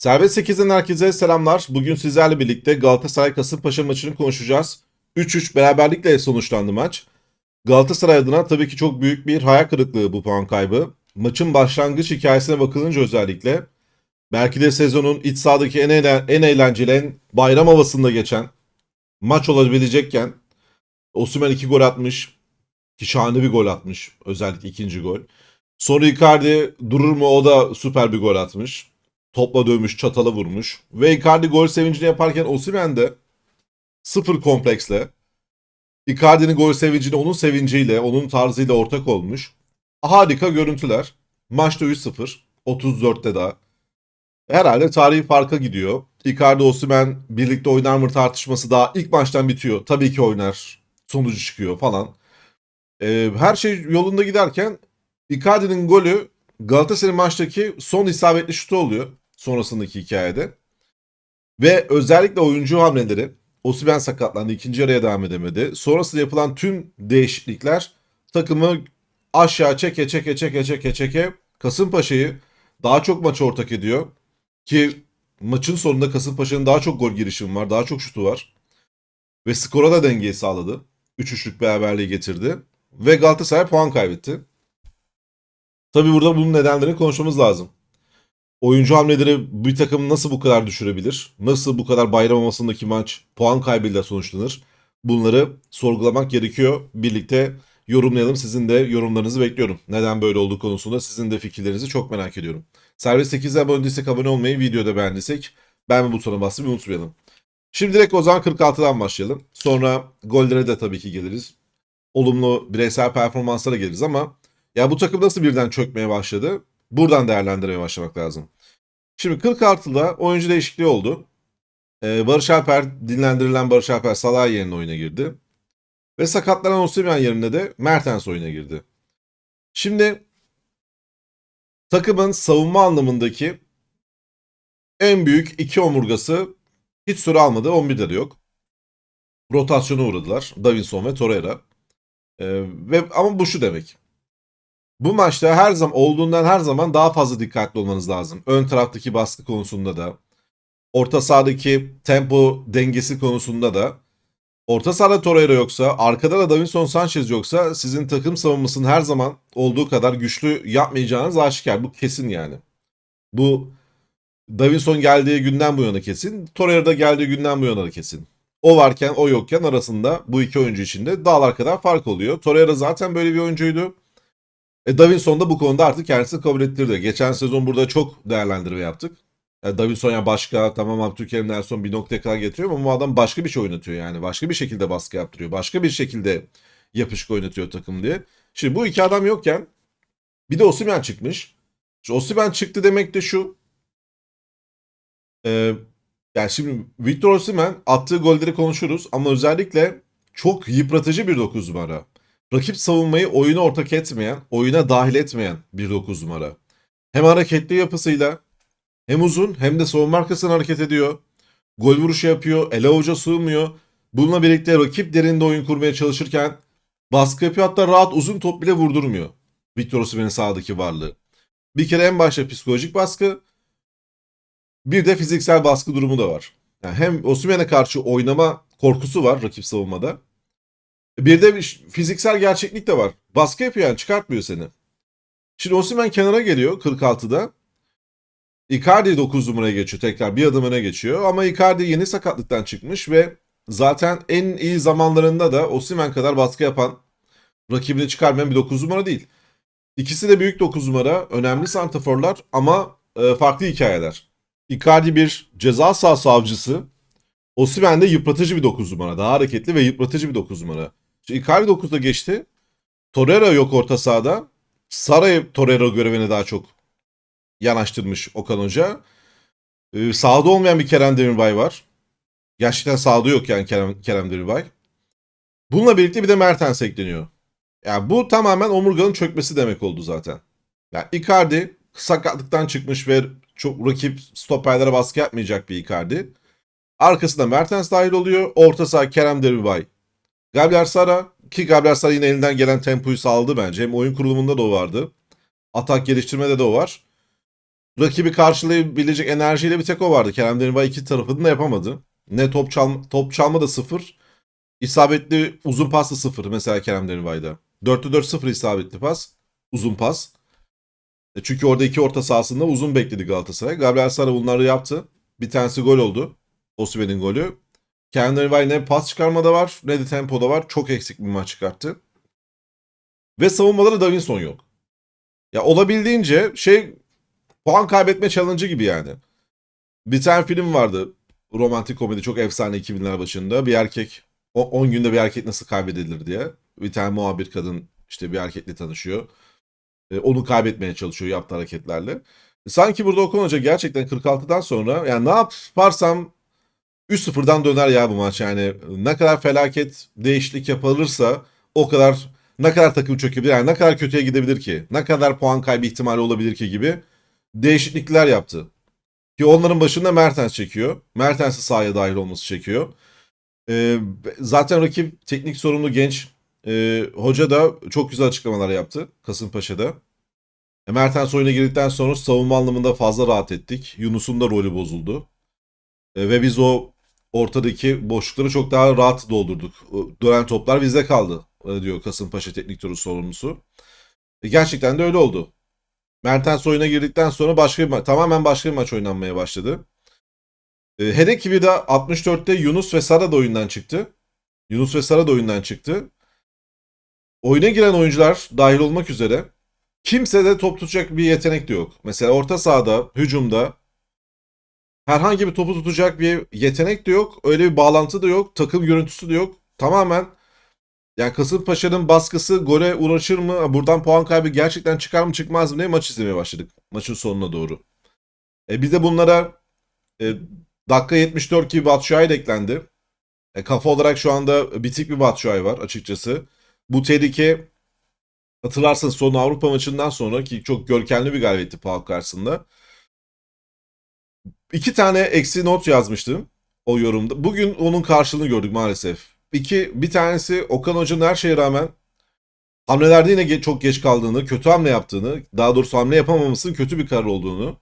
Servet 8'den herkese selamlar. Bugün sizlerle birlikte Galatasaray Kasımpaşa maçını konuşacağız. 3-3 beraberlikle sonuçlandı maç. Galatasaray adına tabii ki çok büyük bir hayal kırıklığı bu puan kaybı. Maçın başlangıç hikayesine bakılınca özellikle belki de sezonun iç sahadaki en, eğlen- en eğlenceli, en bayram havasında geçen maç olabilecekken Osimhen 2 gol atmış. Ki şahane bir gol atmış. Özellikle ikinci gol. Sonra Icardi durur mu o da süper bir gol atmış. Topla dövmüş, çatala vurmuş. Ve Icardi gol sevincini yaparken Osimhen de sıfır kompleksle Icardi'nin gol sevincini onun sevinciyle, onun tarzıyla ortak olmuş. Harika görüntüler. Maçta 3-0. 34'te daha. Herhalde tarihi farka gidiyor. Icardi Osimhen birlikte oynar mı tartışması daha ilk maçtan bitiyor. Tabii ki oynar. Sonucu çıkıyor falan. Ee, her şey yolunda giderken Icardi'nin golü Galatasaray maçtaki son isabetli şutu oluyor sonrasındaki hikayede. Ve özellikle oyuncu hamleleri Osimhen sakatlandı. ikinci yarıya devam edemedi. Sonrasında yapılan tüm değişiklikler takımı aşağı çeke çeke çeke çeke çeke Kasımpaşa'yı daha çok maça ortak ediyor. Ki maçın sonunda Kasımpaşa'nın daha çok gol girişimi var. Daha çok şutu var. Ve skora da dengeyi sağladı. 3-3'lük beraberliği getirdi. Ve Galatasaray puan kaybetti. Tabii burada bunun nedenlerini konuşmamız lazım. Oyuncu hamleleri bir takım nasıl bu kadar düşürebilir? Nasıl bu kadar bayram havasındaki maç puan kaybıyla sonuçlanır? Bunları sorgulamak gerekiyor. Birlikte yorumlayalım. Sizin de yorumlarınızı bekliyorum. Neden böyle olduğu konusunda sizin de fikirlerinizi çok merak ediyorum. Servis 8'e abone değilsek abone olmayı, videoda beğendiysek beğenme butonuna basmayı unutmayalım. Şimdi direkt o zaman 46'dan başlayalım. Sonra gollere de tabii ki geliriz. Olumlu bireysel performanslara geliriz ama ya bu takım nasıl birden çökmeye başladı? Buradan değerlendirmeye başlamak lazım. Şimdi 46'da oyuncu değişikliği oldu. Ee, Barış Alper, dinlendirilen Barış Alper Salah yerine oyuna girdi. Ve sakatlanan Osimhen yerine de Mertens oyuna girdi. Şimdi takımın savunma anlamındaki en büyük iki omurgası hiç süre almadı. 11'de de yok. Rotasyona uğradılar. Davinson ve Torreira. Ee, ve ama bu şu demek. Bu maçta her zaman olduğundan her zaman daha fazla dikkatli olmanız lazım. Ön taraftaki baskı konusunda da, orta sahadaki tempo dengesi konusunda da. Orta sahada Torreira yoksa, arkada da Davinson Sanchez yoksa sizin takım savunmasının her zaman olduğu kadar güçlü yapmayacağınız aşikar. Bu kesin yani. Bu Davinson geldiği günden bu yana kesin. Torreira da geldiği günden bu yana da kesin. O varken o yokken arasında bu iki oyuncu içinde dağlar kadar fark oluyor. Torreira zaten böyle bir oyuncuydu. E Davinson da bu konuda artık kendisini kabul ettirdi. Geçen sezon burada çok değerlendirme yaptık. E Davinson ya başka tamam Abdülkerim Nelson bir noktaya kadar getiriyor ama bu adam başka bir şey oynatıyor yani. Başka bir şekilde baskı yaptırıyor. Başka bir şekilde yapışık oynatıyor takım diye. Şimdi bu iki adam yokken bir de Osimhen çıkmış. Şu Osimhen çıktı demek de şu. E, yani şimdi Victor Osimhen attığı golleri konuşuruz ama özellikle çok yıpratıcı bir 9 numara. Rakip savunmayı oyuna ortak etmeyen, oyuna dahil etmeyen bir 9 numara. Hem hareketli yapısıyla hem uzun hem de savunma arkasına hareket ediyor. Gol vuruşu yapıyor, ele avuca sığmıyor. Bununla birlikte rakip derinde oyun kurmaya çalışırken baskı yapıyor hatta rahat uzun top bile vurdurmuyor. Victor Osimhen'in sahadaki varlığı. Bir kere en başta psikolojik baskı, bir de fiziksel baskı durumu da var. Yani hem Osimhen'e karşı oynama korkusu var rakip savunmada. Bir de bir fiziksel gerçeklik de var. Baskı yapıyor yani çıkartmıyor seni. Şimdi Osimhen kenara geliyor 46'da. Icardi 9 numaraya geçiyor tekrar bir adım öne geçiyor. Ama Icardi yeni sakatlıktan çıkmış ve zaten en iyi zamanlarında da Osimhen kadar baskı yapan rakibini çıkarmayan bir 9 numara değil. İkisi de büyük 9 numara, önemli santraforlar ama e, farklı hikayeler. Icardi bir ceza sahası avcısı. Osimhen de yıpratıcı bir 9 numara. Daha hareketli ve yıpratıcı bir 9 numara. Icardi 9'da geçti. Torreira yok orta sahada. Saray Torreira görevine daha çok yanaştırmış Okan Hoca. Ee, sahada olmayan bir Kerem Demirbay var. Gerçekten sahada yok yani Kerem, Kerem Demirbay. Bununla birlikte bir de Mertens ekleniyor. Yani bu tamamen omurganın çökmesi demek oldu zaten. Yani Icardi sakatlıktan çıkmış ve çok rakip stoperlere baskı yapmayacak bir Icardi. Arkasında Mertens dahil oluyor. Orta saha Kerem Demirbay. Gabriel Sara ki Gabriel Sara yine elinden gelen tempoyu sağladı bence. Hem oyun kurulumunda da o vardı. Atak geliştirmede de o var. rakibi karşılayabilecek enerjiyle bir tek o vardı. Kerem Demirbay iki tarafını da yapamadı. Ne top çalma, top çalma da sıfır. İsabetli uzun pas da sıfır mesela Kerem Demirbay'da. 4'te 4 sıfır isabetli pas. Uzun pas. E Çünkü orada iki orta sahasında uzun bekledi Galatasaray. Gabriel Sara bunları yaptı. Bir tanesi gol oldu. Osimhen'in golü. Kerem Demirbay ne pas çıkarmada var ne de tempoda var. Çok eksik bir maç çıkarttı. Ve savunmaları Davinson yok. Ya olabildiğince şey puan kaybetme challenge'ı gibi yani. Bir tane film vardı. Romantik komedi çok efsane 2000'ler başında. Bir erkek o- 10 günde bir erkek nasıl kaybedilir diye. Bir tane muhabir kadın işte bir erkekle tanışıyor. E, onu kaybetmeye çalışıyor yaptığı hareketlerle. Sanki burada Okan Hoca gerçekten 46'dan sonra yani ne yaparsam 3-0'dan döner ya bu maç yani. Ne kadar felaket değişiklik yapılırsa o kadar ne kadar takım çökebilir yani ne kadar kötüye gidebilir ki? Ne kadar puan kaybı ihtimali olabilir ki gibi değişiklikler yaptı. Ki onların başında Mertens çekiyor. Mertens'i sahaya dahil olması çekiyor. Ee, zaten rakip teknik sorumlu genç e, hoca da çok güzel açıklamalar yaptı Kasımpaşa'da. E, Mertens oyuna girdikten sonra savunma anlamında fazla rahat ettik. Yunus'un da rolü bozuldu. E, ve biz o ortadaki boşlukları çok daha rahat doldurduk. Dönen toplar bizde kaldı e, diyor Kasımpaşa teknik direktörü sorumlusu. E, gerçekten de öyle oldu. Mertens oyuna girdikten sonra başka bir ma- tamamen başka bir maç oynanmaya başladı. E, hele ki bir de 64'te Yunus ve Sara da oyundan çıktı. Yunus ve Sara da oyundan çıktı. Oyuna giren oyuncular dahil olmak üzere kimse de top tutacak bir yetenek de yok. Mesela orta sahada, hücumda herhangi bir topu tutacak bir yetenek de yok. Öyle bir bağlantı da yok. Takım görüntüsü de yok. Tamamen yani Kasımpaşa'nın baskısı gole uğraşır mı? Buradan puan kaybı gerçekten çıkar mı çıkmaz mı diye maç izlemeye başladık. Maçın sonuna doğru. E bir de bunlara e, dakika 74 gibi Batshuayi eklendi. E, kafa olarak şu anda bitik bir Batshuayi var açıkçası. Bu tehlike hatırlarsanız son Avrupa maçından sonra ki çok görkemli bir galibiyetti PAOK karşısında. İki tane eksi not yazmıştım o yorumda. Bugün onun karşılığını gördük maalesef. İki, bir tanesi Okan Hoca'nın her şeye rağmen hamlelerde yine ge- çok geç kaldığını, kötü hamle yaptığını, daha doğrusu hamle yapamamasının kötü bir karar olduğunu,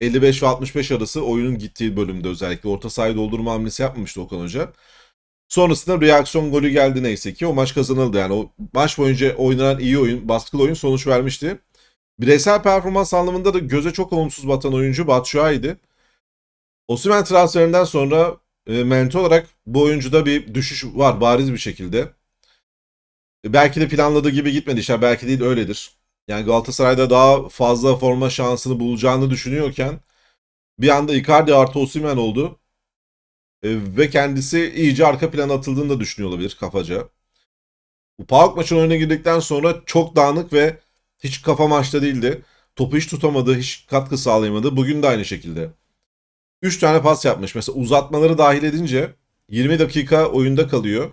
55 ve 65 arası oyunun gittiği bölümde özellikle orta sahayı doldurma hamlesi yapmamıştı Okan Hoca. Sonrasında reaksiyon golü geldi neyse ki o maç kazanıldı. Yani o maç boyunca oynanan iyi oyun, baskılı oyun sonuç vermişti. Bireysel performans anlamında da göze çok olumsuz batan oyuncu Batshuayi'di. Osimhen transferinden sonra e, mental olarak bu oyuncuda bir düşüş var bariz bir şekilde. E, belki de planladığı gibi gitmedi işler. Belki değil öyledir. Yani Galatasaray'da daha fazla forma şansını bulacağını düşünüyorken bir anda Icardi artı Osimhen oldu. E, ve kendisi iyice arka plana atıldığını da düşünüyor olabilir kafaca. Bu PAOK maçının oyuna girdikten sonra çok dağınık ve hiç kafa maçta değildi. Topu hiç tutamadı, hiç katkı sağlayamadı. Bugün de aynı şekilde. 3 tane pas yapmış. Mesela uzatmaları dahil edince 20 dakika oyunda kalıyor.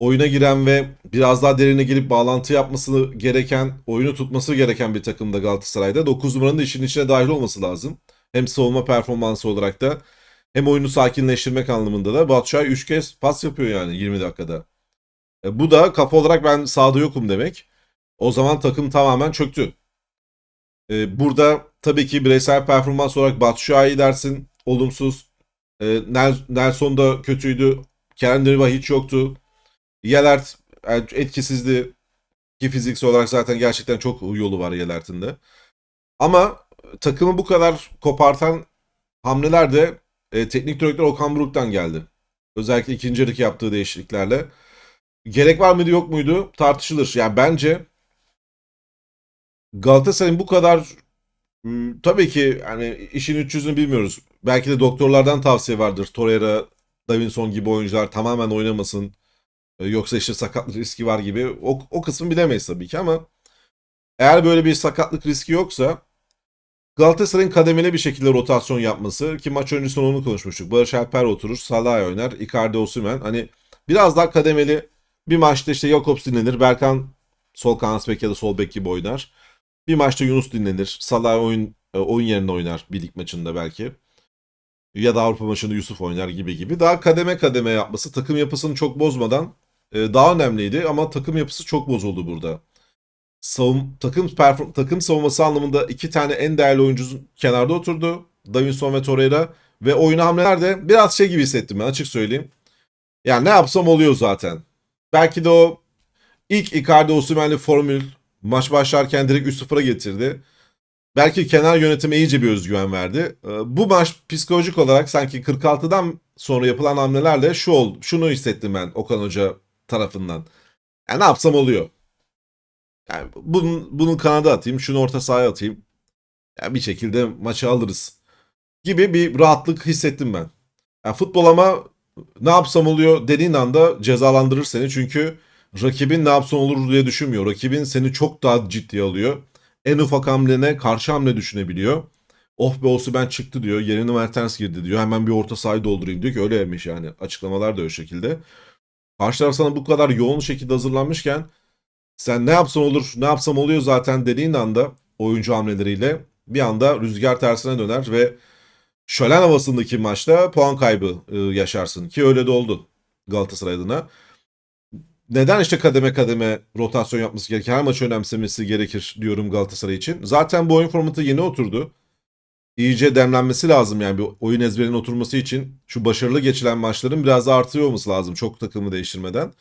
Oyuna giren ve biraz daha derine girip bağlantı yapması gereken, oyunu tutması gereken bir takımda Galatasaray'da. 9 numaranın işin içine dahil olması lazım. Hem savunma performansı olarak da hem oyunu sakinleştirmek anlamında da Batshuayi 3 kez pas yapıyor yani 20 dakikada. E, bu da kafa olarak ben sahada yokum demek. O zaman takım tamamen çöktü. E, burada tabii ki bireysel performans olarak Batshuayi dersin olumsuz. E, Nel- Nelson da kötüydü. Kerem Demirbay hiç yoktu. Yelert etkisizdi. Ki fiziksel olarak zaten gerçekten çok yolu var Yelert'in de. Ama takımı bu kadar kopartan hamleler de e, teknik direktör Okan Buruk'tan geldi. Özellikle ikinci yarıdaki yaptığı değişikliklerle. Gerek var mıydı yok muydu tartışılır. Yani bence Galatasaray'ın bu kadar Hmm, tabii ki yani işin 300'ünü bilmiyoruz. Belki de doktorlardan tavsiye vardır. Torreira, Davinson gibi oyuncular tamamen oynamasın. E, Yoksa işte sakatlık riski var gibi. O, o kısmı bilemeyiz tabii ki ama eğer böyle bir sakatlık riski yoksa Galatasaray'ın kademeli bir şekilde rotasyon yapması ki maç öncesinde onu konuşmuştuk. Barış Alper oturur, Salah oynar, Icardi Osimhen. Hani biraz daha kademeli bir maçta işte Jakobs dinlenir, Berkan sol kanat ya da sol bek gibi oynar. Bir maçta Yunus dinlenir. Salah oyun e, oyun yerine oynar bir lig maçında belki. Ya da Avrupa maçında Yusuf oynar gibi gibi. Daha kademe kademe yapması takım yapısını çok bozmadan e, daha önemliydi ama takım yapısı çok bozuldu burada. savun, takım perform, takım savunması anlamında iki tane en değerli oyuncu kenarda oturdu. Davinson ve Torreira ve oyuna hamlelerde biraz şey gibi hissettim ben açık söyleyeyim. Yani ne yapsam oluyor zaten. Belki de o ilk Icardi Osimhen'li formül maç başlarken direkt 3-0'a getirdi. Belki kenar yönetime iyice bir özgüven verdi. Ee, Bu maç psikolojik olarak sanki 46'dan sonra yapılan hamlelerle şu oldu. Şunu hissettim ben Okan Hoca tarafından. Yani ne yapsam oluyor. Yani bunun, bunun kanada atayım, şunu orta sahaya atayım. Yani bir şekilde maçı alırız. Gibi bir rahatlık hissettim ben. Yani futbol ama ne yapsam oluyor dediğin anda cezalandırır seni. Çünkü rakibin ne yapsam olur diye düşünmüyor. Rakibin seni çok daha ciddiye alıyor. En ufak hamlene karşı hamle düşünebiliyor. Oh be olsun ben çıktı diyor. Yerine Mertens girdi diyor. Hemen bir orta sahayı doldurayım diyor ki öyleymiş yani. Açıklamalar da o şekilde. Karşı taraf sana bu kadar yoğun şekilde hazırlanmışken sen ne yapsan olur, ne yapsam oluyor zaten dediğin anda oyuncu hamleleriyle bir anda rüzgar tersine döner ve şölen havasındaki maçta puan kaybı e, yaşarsın ki öyle de oldu Galatasaray adına. Neden işte kademe kademe rotasyon yapması gerekir, her maçı önemsemesi gerekir diyorum Galatasaray için. Zaten bu oyun formatı yeni oturdu. İyice demlenmesi lazım yani bir oyun ezberinin oturması için şu başarılı geçilen maçların biraz daha artıyor olması lazım çok takımı değiştirmeden.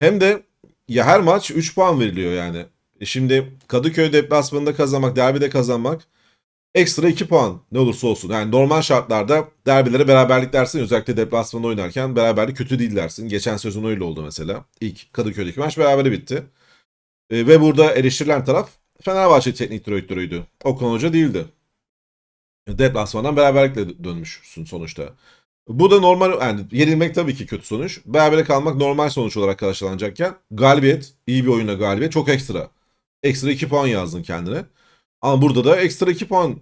Hem de ya her maç 3 puan veriliyor yani. E şimdi Kadıköy deplasmanında kazanmak, derbide kazanmak ekstra 2 puan ne olursa olsun. Yani normal şartlarda derbilere beraberlik dersin özellikle deplasmanda oynarken beraberlik kötü değil dersin. Geçen sezon öyle oldu mesela. İlk Kadıköy'deki maç berabere bitti. E, ve burada eleştirilen taraf Fenerbahçe teknik direktörüydü. Okan Hoca değildi. Deplasmandan beraberlikle dönmüşsün sonuçta. Bu da normal yani yenilmek tabii ki kötü sonuç. Berabere kalmak normal sonuç olarak karşılanacakken galibiyet, iyi bir oyuna galibiyet çok ekstra. Ekstra 2 puan yazdın kendine. Ama burada da ekstra 2 puan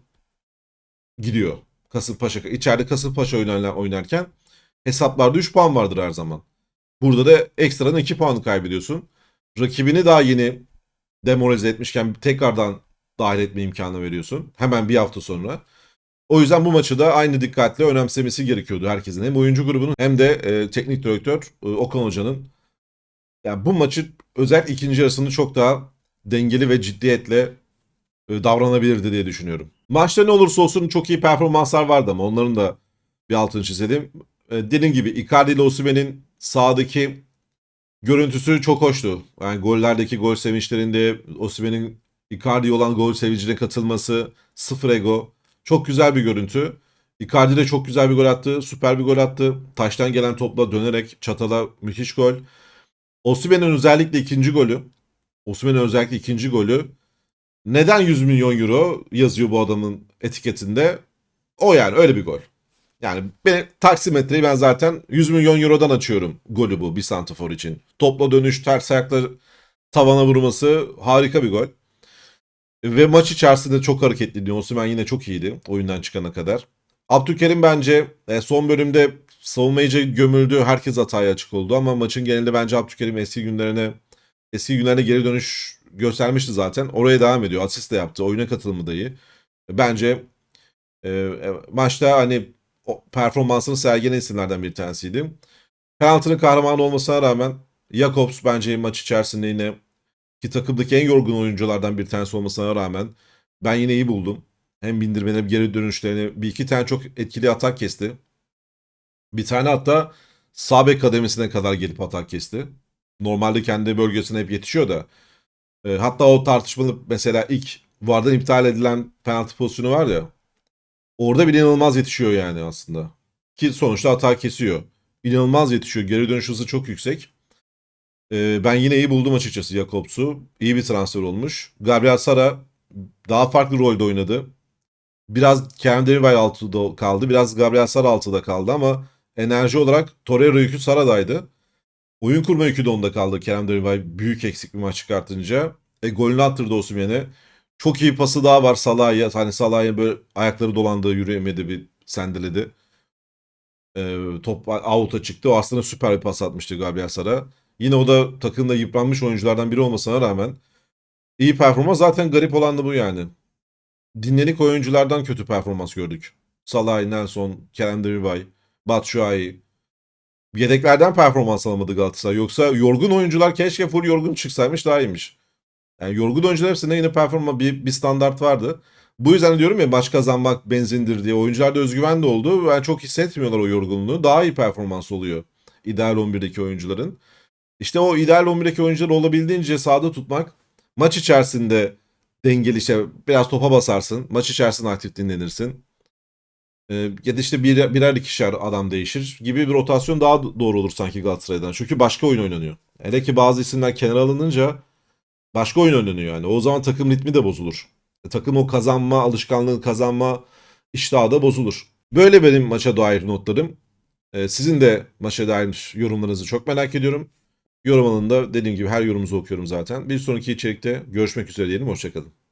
gidiyor. Kasımpaşa içeride Kasımpaşa oynar, oynarken hesaplarda 3 puan vardır her zaman. Burada da ekstradan 2 puan kaybediyorsun. Rakibini daha yeni demoralize etmişken tekrardan dahil etme imkanı veriyorsun. Hemen bir hafta sonra. O yüzden bu maçı da aynı dikkatle önemsemesi gerekiyordu herkesin. Hem oyuncu grubunun hem de e, teknik direktör e, Okan Hoca'nın. Yani bu maçı özellikle ikinci yarısını çok daha dengeli ve ciddiyetle e, davranabilirdi diye düşünüyorum. Maçta ne olursa olsun çok iyi performanslar vardı ama onların da bir altını çizelim. E, dediğim gibi Icardi ile Osimhen'in sahadaki görüntüsü çok hoştu. Yani gollerdeki gol sevinçlerinde Osimhen'in Icardi'ye olan gol sevincine katılması, sıfır ego. Çok güzel bir görüntü. Icardi de çok güzel bir gol attı. Süper bir gol attı. Taştan gelen topla dönerek çatala müthiş gol. Osimhen'in özellikle ikinci golü. Osimhen'in özellikle ikinci golü. Neden 100 milyon euro yazıyor bu adamın etiketinde? O yani öyle bir gol. Yani ben, taksimetreyi ben zaten 100 milyon eurodan açıyorum golü bu bir santrafor için. Topla dönüş, ters ayakla tavana vurması harika bir gol. Ve maç içerisinde çok hareketliydi. Osimhen yine çok iyiydi oyundan çıkana kadar. Abdülkerim bence e, son bölümde savunmayıcı gömüldü. Herkes hataya açık oldu ama maçın genelinde bence Abdülkerim eski günlerine eski günlerine geri dönüş göstermişti zaten. Oraya devam ediyor. Asist de yaptı. Oyuna katılımı da iyi. Bence e, e, maçta hani performansını sergileyen isimlerden bir tanesiydi. Penaltının kahramanı olmasına rağmen Jakobs bence maç içerisinde yine ki takımdaki en yorgun oyunculardan bir tanesi olmasına rağmen ben yine iyi buldum. Hem bindirmeni hem geri dönüşlerini bir iki tane çok etkili atak kesti. Bir tane hatta sağ bek kademisine kadar gelip atak kesti. Normalde kendi bölgesine hep yetişiyor da. E, hatta o tartışmalı mesela ilk vardan iptal edilen penaltı pozisyonu var ya. Orada bir inanılmaz yetişiyor yani aslında. Ki sonuçta hata kesiyor. İnanılmaz yetişiyor. Geri dönüş hızı çok yüksek. Ee, ben yine iyi buldum açıkçası Jakobs'u. İyi bir transfer olmuş. Gabriel Sara daha farklı rolde oynadı. Biraz Kerem Demirbay altıda kaldı. Biraz Gabriel Sara altıda kaldı ama enerji olarak Torreira yükü Sara'daydı. Oyun kurma yükü de onda kaldı. Kerem Demirbay büyük eksik bir maç çıkartınca. E, golünü attırdı Osimhen'e. Çok iyi pası daha var Salah'a. Hani Salah'a böyle ayakları dolandığı yürüyemedi bir sendeledi. E, top out'a çıktı. O aslında süper bir pas atmıştı Gabriel Sara. Yine o da takımda yıpranmış oyunculardan biri olmasına rağmen iyi performans. Zaten garip olan da bu yani. Dinlenik oyunculardan kötü performans gördük. Salah, Nelson, Kerem Demirbay, Batshuayi. Yedeklerden performans alamadı Galatasaray. Yoksa yorgun oyuncular keşke full yorgun çıksaymış daha iyiymiş. Yani yorgun oyuncular hepsinde yine performa bir, bir standart vardı. Bu yüzden diyorum ya maç kazanmak benzindir diye. Oyuncularda özgüven de oldu. Ben çok hissetmiyorlar o yorgunluğu. Daha iyi performans oluyor ideal 11'deki oyuncuların. İşte o ideal 11'deki oyuncuları olabildiğince sahada tutmak maç içerisinde dengeli işte biraz topa basarsın. Maç içerisinde aktif dinlenirsin. Ee, ya da işte bir, birer ikişer adam değişir gibi bir rotasyon daha doğru olur sanki Galatasaray'dan. Çünkü başka oyun oynanıyor. Hele ki bazı isimler kenara alınınca başka oyun oynanıyor yani. O zaman takım ritmi de bozulur. E, takım o kazanma alışkanlığı kazanma iştahı da bozulur. Böyle benim maça dair notlarım. Ee, sizin de maça dair yorumlarınızı çok merak ediyorum. Yorum alanında dediğim gibi her yorumunuzu okuyorum zaten. Bir sonraki içerikte görüşmek üzere diyelim. Hoşçakalın.